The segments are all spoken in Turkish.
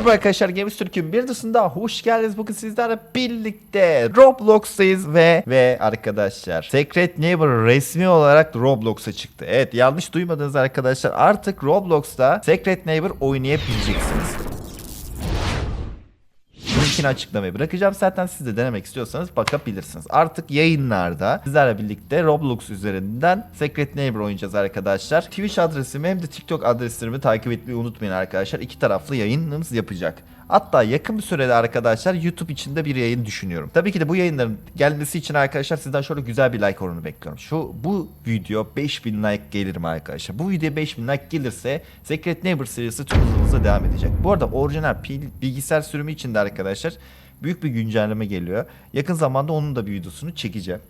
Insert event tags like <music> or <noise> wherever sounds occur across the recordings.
Merhaba arkadaşlar Games Türk'ün bir dışında hoş geldiniz. Bugün sizlerle birlikte Roblox'tayız ve ve arkadaşlar Secret Neighbor resmi olarak Roblox'a çıktı. Evet yanlış duymadınız arkadaşlar. Artık Roblox'ta Secret Neighbor oynayabileceksiniz. Linkini açıklamaya bırakacağım. Zaten siz de denemek istiyorsanız bakabilirsiniz. Artık yayınlarda sizlerle birlikte Roblox üzerinden Secret Neighbor oynayacağız arkadaşlar. Twitch adresimi hem de TikTok adreslerimi takip etmeyi unutmayın arkadaşlar. İki taraflı yayınımız yapacak. Hatta yakın bir sürede arkadaşlar YouTube içinde bir yayın düşünüyorum. Tabii ki de bu yayınların gelmesi için arkadaşlar sizden şöyle güzel bir like oranı bekliyorum. Şu bu video 5000 like gelir mi arkadaşlar? Bu video 5000 like gelirse Secret Neighbor serisi tüm hızımızla devam edecek. Bu arada orijinal pil, bilgisayar sürümü için de arkadaşlar büyük bir güncelleme geliyor. Yakın zamanda onun da bir videosunu çekeceğim.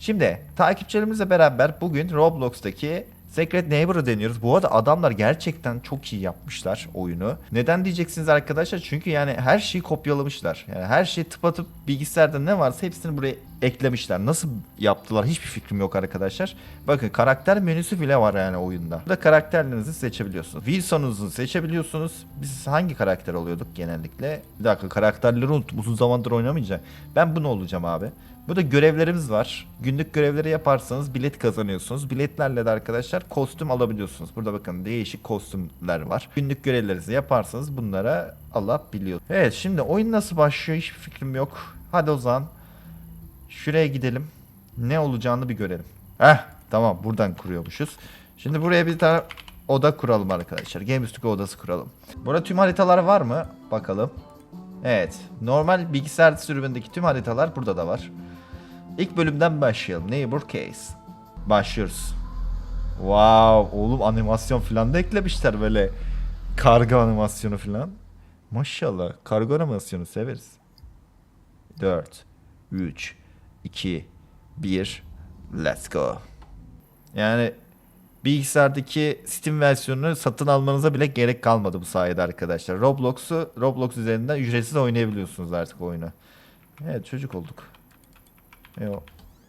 Şimdi takipçilerimizle beraber bugün Roblox'taki Secret Neighbor'ı deniyoruz. Bu arada adamlar gerçekten çok iyi yapmışlar oyunu. Neden diyeceksiniz arkadaşlar? Çünkü yani her şeyi kopyalamışlar. Yani her şey tıpatıp bilgisayarda ne varsa hepsini buraya eklemişler. Nasıl yaptılar hiçbir fikrim yok arkadaşlar. Bakın karakter menüsü bile var yani oyunda. Burada karakterlerinizi seçebiliyorsunuz. Wilson'unuzu seçebiliyorsunuz. Biz hangi karakter oluyorduk genellikle? Bir dakika karakterleri unuttum. Uzun zamandır oynamayacağım. Ben bunu olacağım abi. Burada görevlerimiz var. Günlük görevleri yaparsanız bilet kazanıyorsunuz. Biletlerle de arkadaşlar kostüm alabiliyorsunuz. Burada bakın değişik kostümler var. Günlük görevlerinizi yaparsanız bunlara alabiliyor. Evet şimdi oyun nasıl başlıyor hiçbir fikrim yok. Hadi o zaman şuraya gidelim. Ne olacağını bir görelim. Heh tamam buradan kuruyormuşuz. Şimdi buraya bir tane oda kuralım arkadaşlar. Game Studio odası kuralım. Burada tüm haritalar var mı? Bakalım. Evet. Normal bilgisayar sürümündeki tüm haritalar burada da var. İlk bölümden başlayalım. Neighbor Case. Başlıyoruz. Wow, oğlum animasyon falan da eklemişler böyle. Kargo animasyonu falan. Maşallah. Kargo animasyonu severiz. 4 3 2 1 Let's go. Yani bilgisayardaki Steam versiyonunu satın almanıza bile gerek kalmadı bu sayede arkadaşlar. Roblox'u Roblox üzerinden ücretsiz oynayabiliyorsunuz artık oyunu. Evet çocuk olduk. E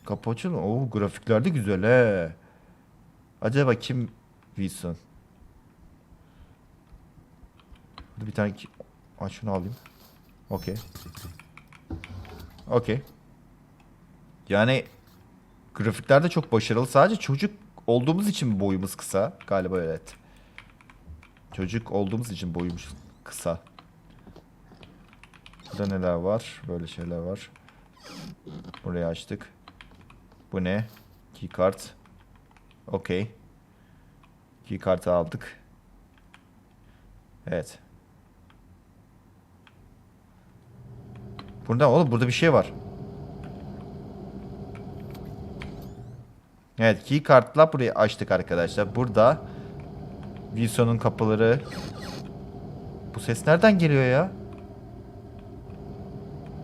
kapı açıldı. Oo grafikler de güzel he. Acaba kim Wilson? Bir tane ki... Aç şunu alayım. Okey. Okey. Yani grafikler de çok başarılı. Sadece çocuk olduğumuz için boyumuz kısa? Galiba evet. Çocuk olduğumuz için boyumuz kısa. Burada neler var? Böyle şeyler var. Burayı açtık. Bu ne? Keycard. Okey. Keycard'ı aldık. Evet. Burada oğlum burada bir şey var. Evet keycard'la burayı açtık arkadaşlar. Burada Wilson'un kapıları. Bu ses nereden geliyor ya?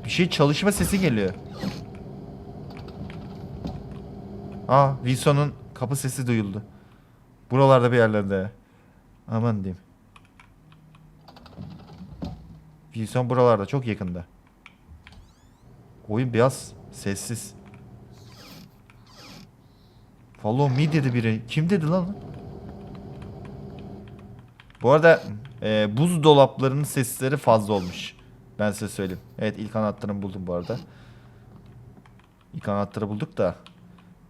Bir şey çalışma sesi geliyor. Aa Wilson'un kapı sesi duyuldu. Buralarda bir yerlerde. Aman diyeyim. Wilson buralarda çok yakında. Oyun biraz sessiz. Follow me dedi biri. Kim dedi lan? Bu arada e, buzdolaplarının sesleri fazla olmuş. Ben size söyleyeyim. Evet ilk anahtarını buldum bu arada. İlk anahtarı bulduk da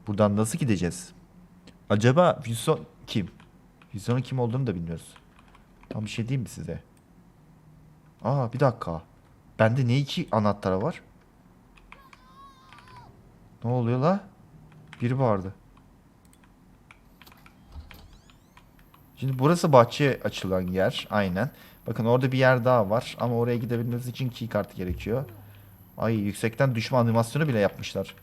buradan nasıl gideceğiz? Acaba Wilson kim? Wilson'un kim olduğunu da bilmiyoruz. Tam bir şey diyeyim mi size? Aa bir dakika. Bende ne iki anahtarı var? Ne oluyor la? Biri vardı. Şimdi burası bahçeye açılan yer. Aynen. Bakın orada bir yer daha var. Ama oraya gidebilmeniz için keycard gerekiyor. Ay yüksekten düşme animasyonu bile yapmışlar.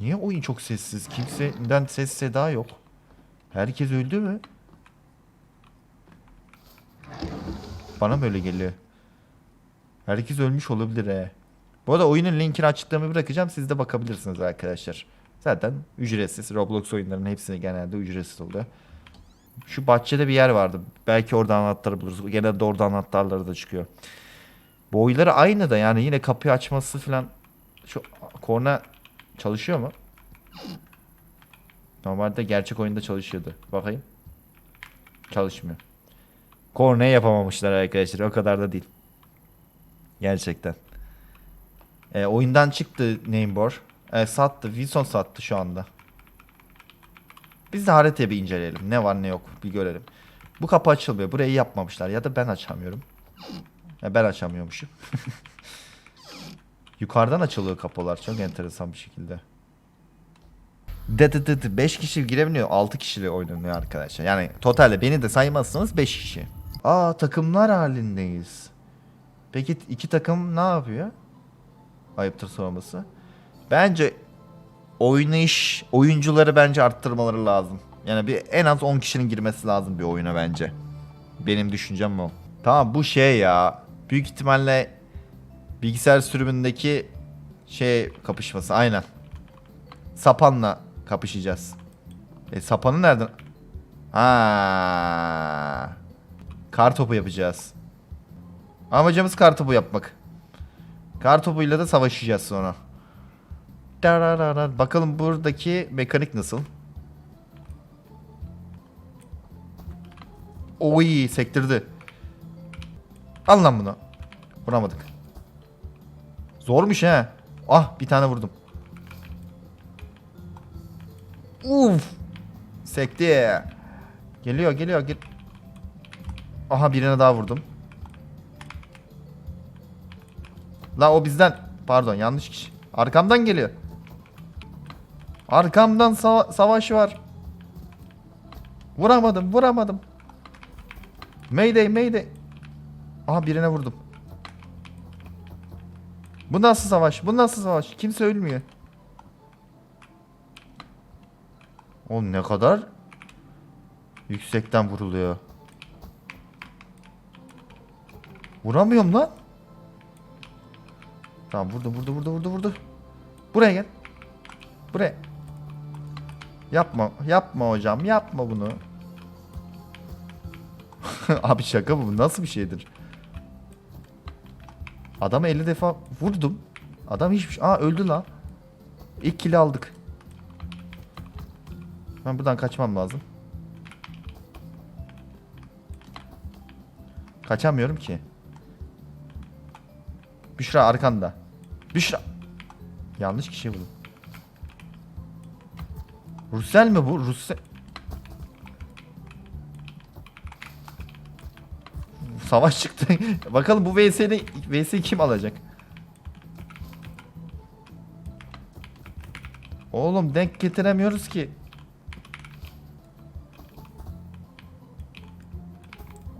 Niye oyun çok sessiz? Kimseden ses seda yok. Herkes öldü mü? Bana mı öyle geliyor? Herkes ölmüş olabilir he. Bu arada oyunun linkini açıklamaya bırakacağım. Siz de bakabilirsiniz arkadaşlar. Zaten ücretsiz. Roblox oyunlarının hepsini genelde ücretsiz oluyor. Şu bahçede bir yer vardı. Belki orada anahtarı buluruz. Genelde orada anahtarları da çıkıyor. Boyları aynı da yani yine kapıyı açması falan. Şu korna çalışıyor mu? Normalde gerçek oyunda çalışıyordu. Bakayım. Çalışmıyor. Korne yapamamışlar arkadaşlar. O kadar da değil. Gerçekten. E, oyundan çıktı Namebor. E, sattı. Wilson sattı şu anda. Biz de haritayı bir inceleyelim. Ne var ne yok bir görelim. Bu kapı açılmıyor. Burayı yapmamışlar. Ya da ben açamıyorum. Ya ben açamıyormuşum. <laughs> Yukarıdan açılıyor kapılar. Çok enteresan bir şekilde. De de de de 5 kişi girebiliyor. 6 kişiyle oynanıyor arkadaşlar. Yani totalde beni de saymazsanız 5 kişi. Aa takımlar halindeyiz. Peki iki takım ne yapıyor? Ayıptır sorması. Bence oynayış oyuncuları bence arttırmaları lazım. Yani bir en az 10 kişinin girmesi lazım bir oyuna bence. Benim düşüncem o. Tamam bu şey ya. Büyük ihtimalle bilgisayar sürümündeki şey kapışması aynen. Sapanla kapışacağız. E sapanı nereden? Ha. Kar topu yapacağız. Amacımız kar topu yapmak. Kar topuyla da savaşacağız sonra. Dararara. Bakalım buradaki mekanik nasıl? Oy sektirdi. Al lan bunu. Vuramadık. Zormuş he. Ah bir tane vurdum. Uf. Sekti. Geliyor geliyor. Gel Aha birine daha vurdum. La o bizden. Pardon yanlış kişi. Arkamdan geliyor. Arkamdan sava- savaş var. Vuramadım vuramadım. Mayday mayday. Aha birine vurdum. Bu nasıl savaş? Bu nasıl savaş? Kimse ölmüyor. O ne kadar yüksekten vuruluyor. Vuramıyorum lan. Tamam vurdu vurdu vurdu vurdu vurdu. Buraya gel. Buraya. Yapma yapma hocam yapma bunu. <laughs> Abi şaka bu nasıl bir şeydir? Adamı 50 defa vurdum. Adam hiçbir şey... Aa öldü lan. İlk kili aldık. Ben buradan kaçmam lazım. Kaçamıyorum ki. Büşra arkanda. Büşra. Yanlış kişiye vurdum. Russell mi bu? Russell. Savaş çıktı. <laughs> Bakalım bu VS'yi kim alacak? Oğlum denk getiremiyoruz ki.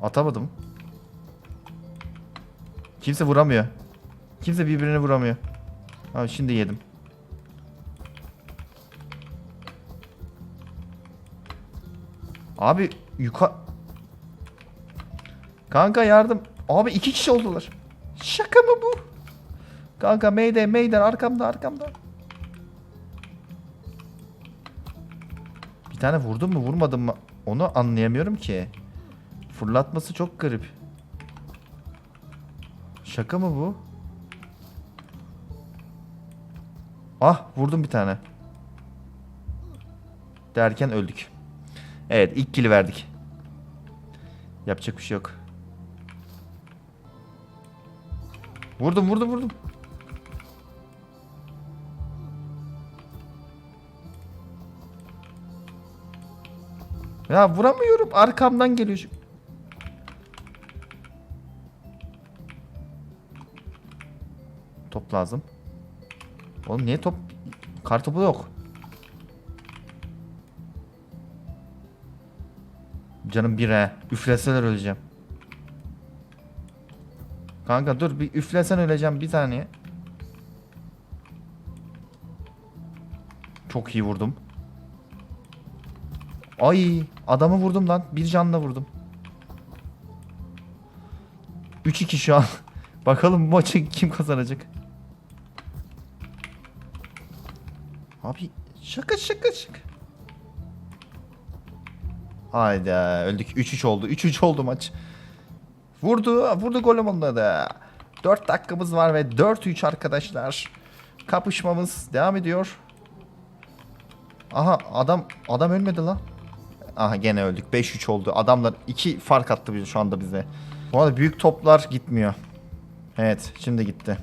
Atamadım. Kimse vuramıyor. Kimse birbirini vuramıyor. Ha şimdi yedim. Abi yuka... Kanka yardım. Abi iki kişi oldular. Şaka mı bu? Kanka mayday mayday arkamda arkamda. Bir tane vurdum mu vurmadım mı? Onu anlayamıyorum ki. Fırlatması çok garip. Şaka mı bu? Ah vurdum bir tane. Derken öldük. Evet ilk kili verdik. Yapacak bir şey yok. Vurdum vurdum vurdum. Ya vuramıyorum. Arkamdan geliyor. şu- Top lazım. Oğlum niye top? Kar topu yok. Canım bir he. Üfleseler öleceğim. Kanka dur bir üflesen öleceğim bir saniye. Çok iyi vurdum. Ay adamı vurdum lan. Bir canla vurdum. 3-2 şu an. <laughs> Bakalım maçı kim kazanacak? Abi şaka şaka şaka. Hayda öldük. 3-3 oldu. 3-3 oldu maç. Vurdu. Vurdu golüm onda da. 4 dakikamız var ve 4-3 arkadaşlar. Kapışmamız devam ediyor. Aha adam adam ölmedi lan. Aha gene öldük. 5-3 oldu. Adamlar 2 fark attı bize şu anda bize. Bu arada büyük toplar gitmiyor. Evet şimdi gitti.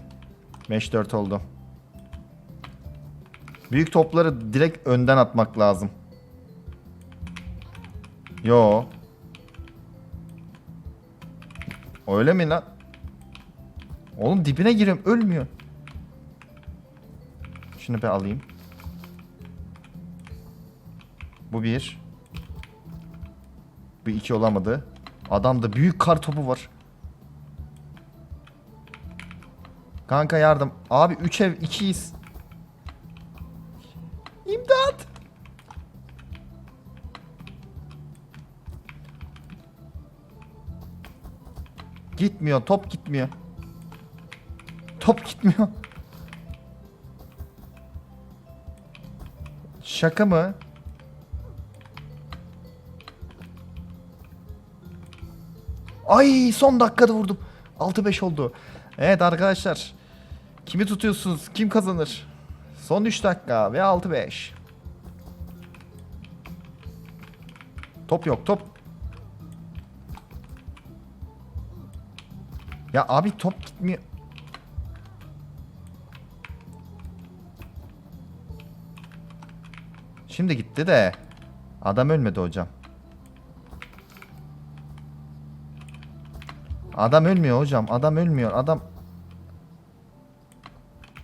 5-4 oldu. Büyük topları direkt önden atmak lazım. Yo. Öyle mi lan? Oğlum dibine giriyorum ölmüyor. Şunu bir alayım. Bu bir. Bu iki olamadı. Adamda büyük kar topu var. Kanka yardım. Abi 3 ev 2'yiz. Gitmiyor. Top gitmiyor. Top gitmiyor. Şaka mı? Ay son dakikada vurdum. 6-5 oldu. Evet arkadaşlar. Kimi tutuyorsunuz? Kim kazanır? Son 3 dakika ve 6-5. Top yok top. Ya abi top gitmiyor. Şimdi gitti de. Adam ölmedi hocam. Adam ölmüyor hocam. Adam ölmüyor. Adam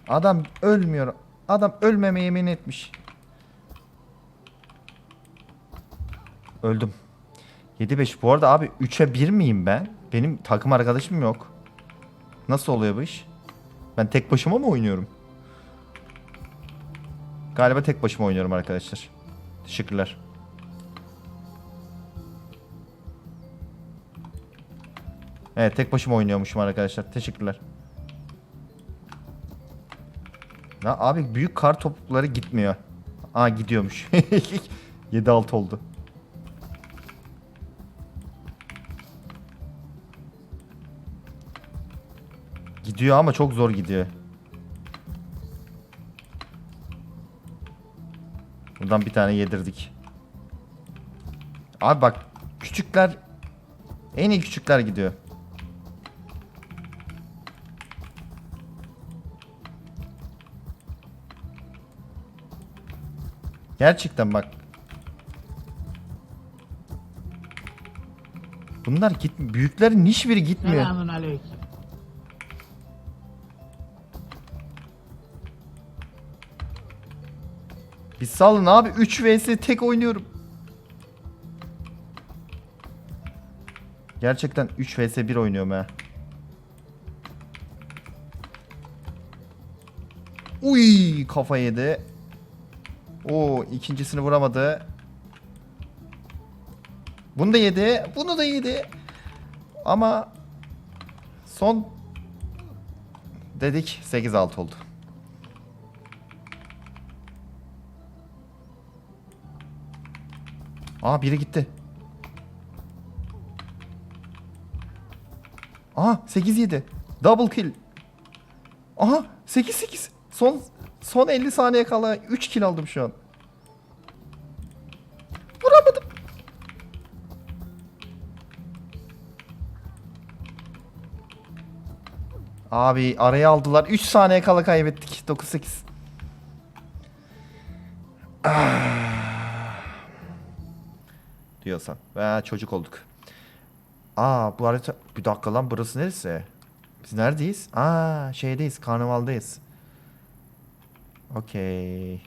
Adam ölmüyor. Adam ölmeme yemin etmiş. Öldüm. 7-5. Bu arada abi 3'e 1 miyim ben? Benim takım arkadaşım yok. Nasıl oluyor bu iş? Ben tek başıma mı oynuyorum? Galiba tek başıma oynuyorum arkadaşlar. Teşekkürler. Evet tek başıma oynuyormuşum arkadaşlar. Teşekkürler. Ya abi büyük kar topukları gitmiyor. Aa gidiyormuş. <laughs> 7-6 oldu. Gidiyor ama çok zor gidiyor. Buradan bir tane yedirdik. Abi bak küçükler en iyi küçükler gidiyor. Gerçekten bak. Bunlar git büyüklerin hiçbiri gitmiyor. Selamun aleyküm. Salın abi 3 vs tek oynuyorum. Gerçekten 3 vs 1 oynuyorum ha. Uy kafa yedi. Oo ikincisini vuramadı. Bunu da yedi. Bunu da yedi. Ama son dedik 8-6 oldu. Aa biri gitti. Aha 8 7. Double kill. Aha 8 8. Son son 50 saniye kala 3 kill aldım şu an. Vuramadım. Abi araya aldılar. 3 saniye kala kaybettik. 9 8. diyorsan. Ve çocuk olduk. Aa bu harita... Bir dakika lan burası neresi? Biz neredeyiz? Aa şeydeyiz. Karnavaldayız. Okey.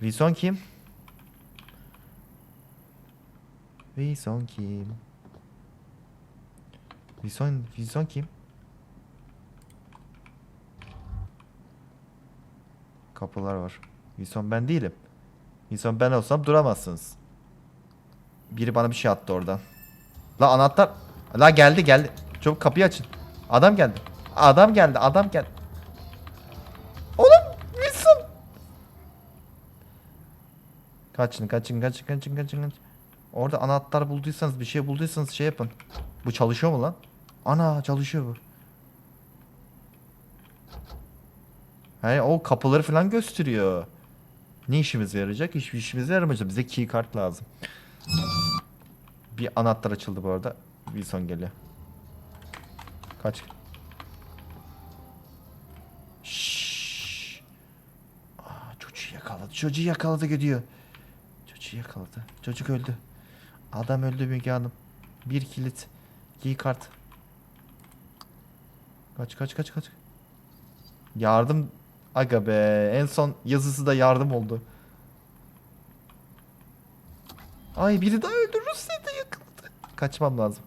Wilson kim? Wilson kim? Wilson, Wilson kim? Kapılar var. Wilson ben değilim. Wilson ben olsam duramazsınız. Biri bana bir şey attı oradan. La anahtar. La geldi geldi. Çabuk kapıyı açın. Adam geldi. Adam geldi. Adam geldi. Oğlum Wilson. Kaçın kaçın kaçın kaçın kaçın kaçın. Orada anahtar bulduysanız bir şey bulduysanız şey yapın. Bu çalışıyor mu lan? Ana çalışıyor bu. He o kapıları falan gösteriyor. Ne işimize yarayacak? Hiçbir işimize yaramayacak. Bize key kart lazım. Bir anahtar açıldı bu arada. Wilson geliyor. Kaç. Şşş. Çocuğu yakaladı. Çocuğu yakaladı gidiyor. Çocuğu yakaladı. Çocuk öldü. Adam öldü Müge Hanım. Bir kilit. Giy kart. Kaç kaç kaç kaç. Yardım. Aga be. En son yazısı da yardım oldu. Ay biri daha öldü. Rusya da yakaladı. Kaçmam lazım.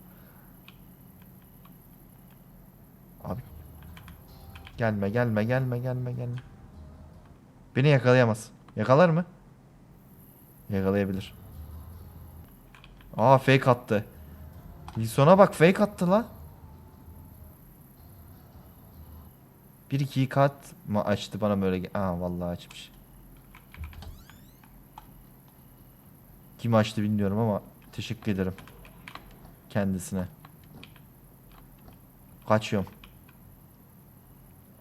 Abi. Gelme gelme gelme gelme gelme. Beni yakalayamaz. Yakalar mı? Yakalayabilir. Aa fake attı. Wilson'a bak fake attı la. Bir iki kat mı açtı bana böyle. Aa vallahi açmış. Kim açtı bilmiyorum ama teşekkür ederim. Kendisine. Kaçıyorum.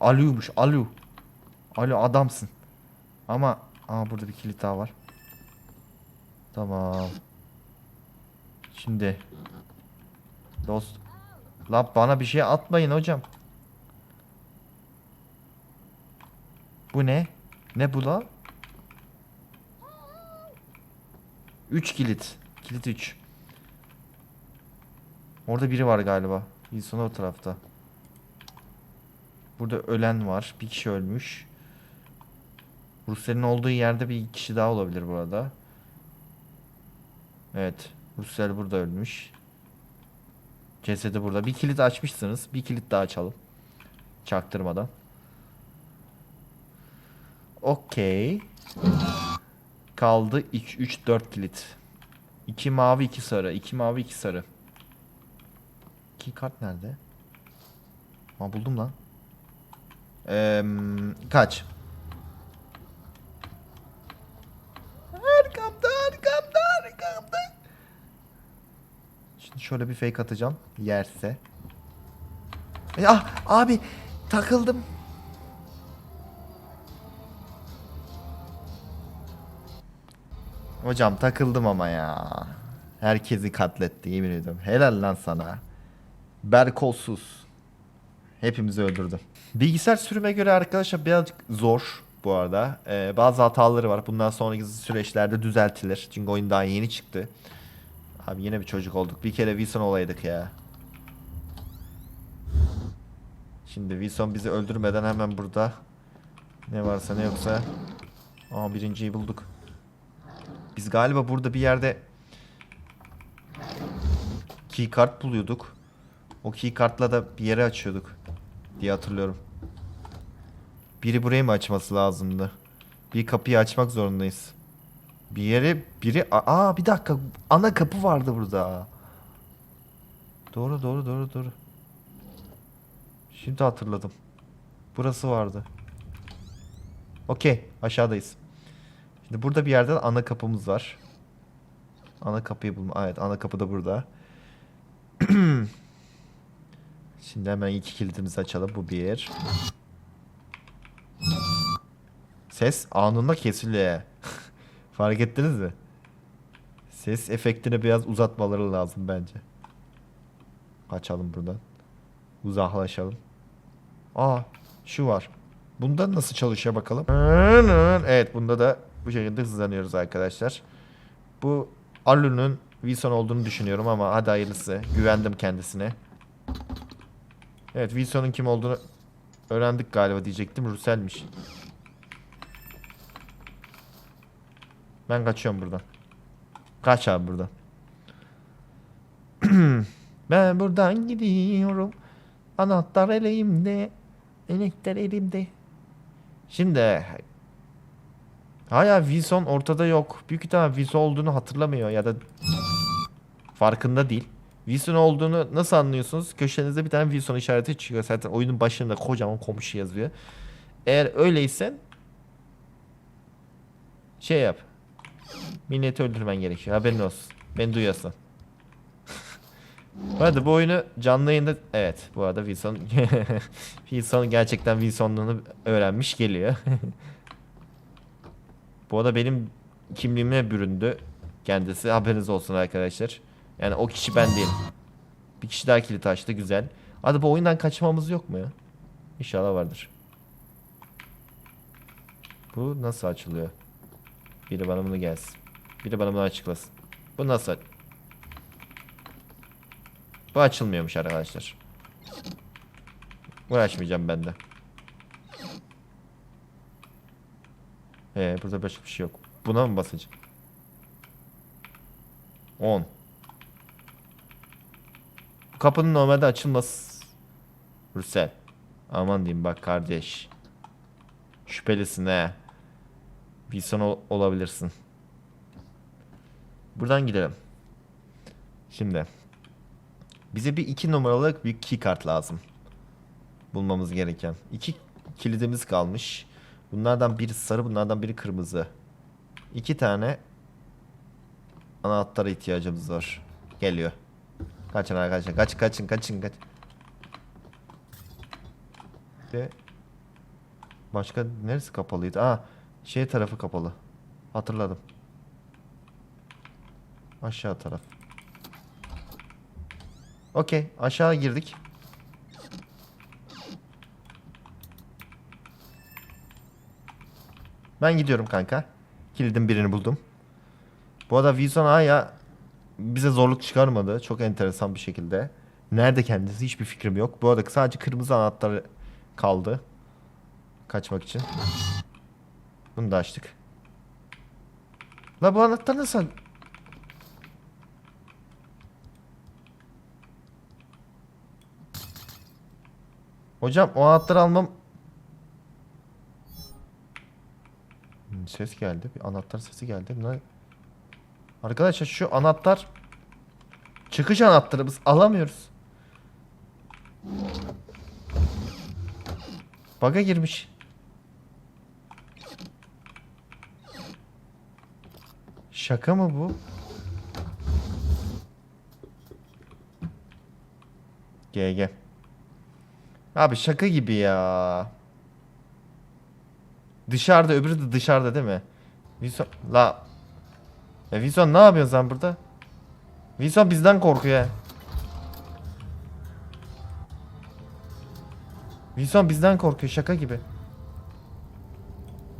Alu'ymuş Alu. Alu adamsın. Ama aa burada bir kilit daha var. Tamam. Şimdi dost la bana bir şey atmayın hocam. Bu ne? Ne bu la? 3 kilit. Kilit 3. Orada biri var galiba. Wilson o tarafta. Burada ölen var. Bir kişi ölmüş. Rusların olduğu yerde bir kişi daha olabilir burada. Evet. Rusel burada ölmüş. Cesedi burada. Bir kilit açmışsınız. Bir kilit daha açalım. Çaktırmadan. Okey. Kaldı 2 3 4 kilit. 2 mavi 2 sarı. 2 mavi 2 sarı. 2 kart nerede? Aa buldum lan. Eee kaç? Arkamda arkamda arkamda. Şimdi şöyle bir fake atacağım. Yerse. E, ah abi takıldım. Hocam takıldım ama ya. Herkesi katletti yemin ediyorum. Helal lan sana. Berkolsuz. Hepimizi öldürdü. Bilgisayar sürüme göre arkadaşlar birazcık zor bu arada. Ee, bazı hataları var. Bundan sonraki süreçlerde düzeltilir. Çünkü oyun daha yeni çıktı. Abi yine bir çocuk olduk. Bir kere Wilson olaydık ya. Şimdi Wilson bizi öldürmeden hemen burada ne varsa ne yoksa Aa birinciyi bulduk. Biz galiba burada bir yerde keycard buluyorduk. O keycard'la da bir yere açıyorduk diye hatırlıyorum. Biri burayı mı açması lazımdı? Bir kapıyı açmak zorundayız. Bir yere biri aa bir dakika ana kapı vardı burada. Doğru doğru doğru doğru. Şimdi hatırladım. Burası vardı. Okey aşağıdayız. Şimdi burada bir yerde ana kapımız var. Ana kapıyı bulma. Evet ana kapı da burada. <clears throat> Şimdi hemen iki kilidimizi açalım. Bu bir. Ses anında kesiliyor. <laughs> Fark ettiniz mi? Ses efektini biraz uzatmaları lazım bence. Kaçalım buradan. Uzaklaşalım. Aa şu var. Bunda nasıl çalışıyor bakalım. Evet bunda da bu şekilde hızlanıyoruz arkadaşlar. Bu Alu'nun Wilson olduğunu düşünüyorum ama hadi hayırlısı. Güvendim kendisine. Evet Wilson'un kim olduğunu öğrendik galiba diyecektim. Rusel'miş. Ben kaçıyorum buradan. Kaç abi buradan. <clears throat> ben buradan gidiyorum. Anahtar elimde. Enekter elimde. Şimdi Hala Wilson ortada yok. Büyük ihtimal Wilson olduğunu hatırlamıyor ya da farkında değil. Wilson olduğunu nasıl anlıyorsunuz? Köşenizde bir tane Wilson işareti çıkıyor. Zaten oyunun başında kocaman komşu yazıyor. Eğer öyleysen şey yap. Milleti öldürmen gerekiyor. Haberin olsun. Beni duyuyorsun. Bu arada bu oyunu canlı yayında evet bu arada Wilson <laughs> Wilson gerçekten Wilson'luğunu öğrenmiş geliyor. <laughs> bu arada benim kimliğime büründü. Kendisi haberiniz olsun arkadaşlar. Yani o kişi ben değilim. Bir kişi daha kilit açtı güzel. Hadi bu oyundan kaçmamız yok mu ya? İnşallah vardır. Bu nasıl açılıyor? Biri bana bunu gelsin. Biri bana bunu açıklasın. Bu nasıl? Bu açılmıyormuş arkadaşlar. Uğraşmayacağım ben de. Ee, burada başka bir şey yok. Buna mı basacağım? 10. Bu kapının normalde açılması... Rusel. Aman diyeyim bak kardeş. Şüphelisin he. Bir son ol- olabilirsin. Buradan gidelim. Şimdi. Bize bir iki numaralı bir key kart lazım. Bulmamız gereken. İki kilidimiz kalmış. Bunlardan biri sarı, bunlardan biri kırmızı. İki tane anahtara ihtiyacımız var. Geliyor. Kaçın arkadaşlar. Kaç kaçın kaçın kaç. Ve başka neresi kapalıydı? Aa, şey tarafı kapalı. Hatırladım. Aşağı taraf. Okey, aşağı girdik. Ben gidiyorum kanka. Kilidin birini buldum. Bu arada Wilson Aya bize zorluk çıkarmadı. Çok enteresan bir şekilde. Nerede kendisi hiçbir fikrim yok. Bu arada sadece kırmızı anahtarı kaldı. Kaçmak için. Bunu da açtık. La bu anahtar nasıl? Hocam o anahtarı almam... Ses geldi. Bir anahtar sesi geldi. Ne? Arkadaşlar şu anahtar... Çıkış anahtarımız alamıyoruz. Baga girmiş. Şaka mı bu? GG. Abi şaka gibi ya. Dışarıda öbürü de dışarıda değil mi? Wilson la. Ya Wilson ne yapıyorsun sen burada? Wilson bizden korkuyor. ya. Wilson bizden korkuyor şaka gibi.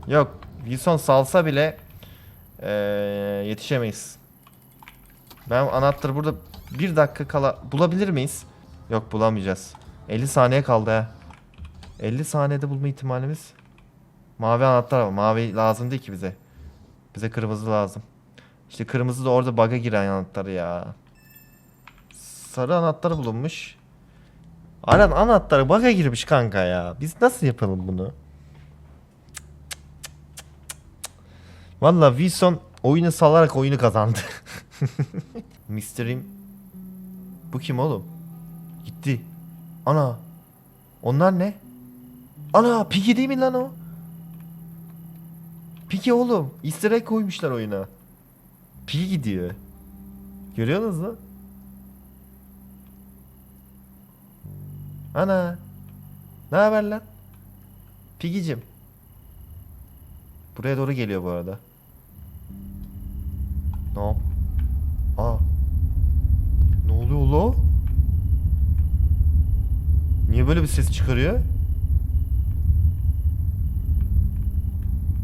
Yok Wilson salsa bile eee, yetişemeyiz. Ben anahtarı burada bir dakika kala bulabilir miyiz? Yok bulamayacağız. 50 saniye kaldı ha. 50 saniyede bulma ihtimalimiz. Mavi anahtar var. Mavi lazım değil ki bize. Bize kırmızı lazım. İşte kırmızı da orada bug'a giren anahtarı ya. Sarı anahtarı bulunmuş. Aran anahtarı bug'a girmiş kanka ya. Biz nasıl yapalım bunu? Valla Wilson oyunu salarak oyunu kazandı. <laughs> Mystery'im. Bu kim oğlum? Gitti. Ana. Onlar ne? Ana Piggy değil mi lan o? Piggy oğlum. Easter egg koymuşlar oyuna. Piggy gidiyor. Görüyorsunuz mu? Ana. Ne haber lan? Piggy'cim. Buraya doğru geliyor bu arada. Yap? Aa. Ne oluyor lo? Niye böyle bir ses çıkarıyor?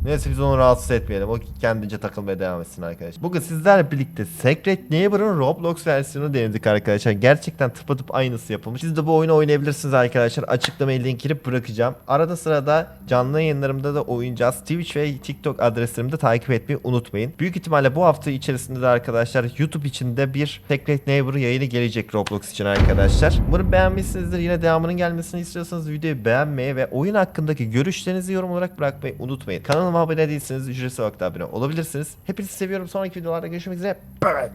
Neyse biz onu rahatsız etmeyelim. O kendince takılmaya devam etsin arkadaşlar. Bugün sizlerle birlikte Secret Neighbor'ın Roblox versiyonu denedik arkadaşlar. Gerçekten tıpatıp aynısı yapılmış. Siz de bu oyunu oynayabilirsiniz arkadaşlar. Açıklamaya linkini bırakacağım. Arada sırada canlı yayınlarımda da oynayacağız. Twitch ve TikTok adreslerimi de takip etmeyi unutmayın. Büyük ihtimalle bu hafta içerisinde de arkadaşlar YouTube içinde bir Secret Neighbor yayını gelecek Roblox için arkadaşlar. Umarım beğenmişsinizdir. Yine devamının gelmesini istiyorsanız videoyu beğenmeyi ve oyun hakkındaki görüşlerinizi yorum olarak bırakmayı unutmayın. Kanalıma abone değilseniz ücretsiz olarak da abone olabilirsiniz. Hepinizi seviyorum. Sonraki videolarda görüşmek üzere. Bye.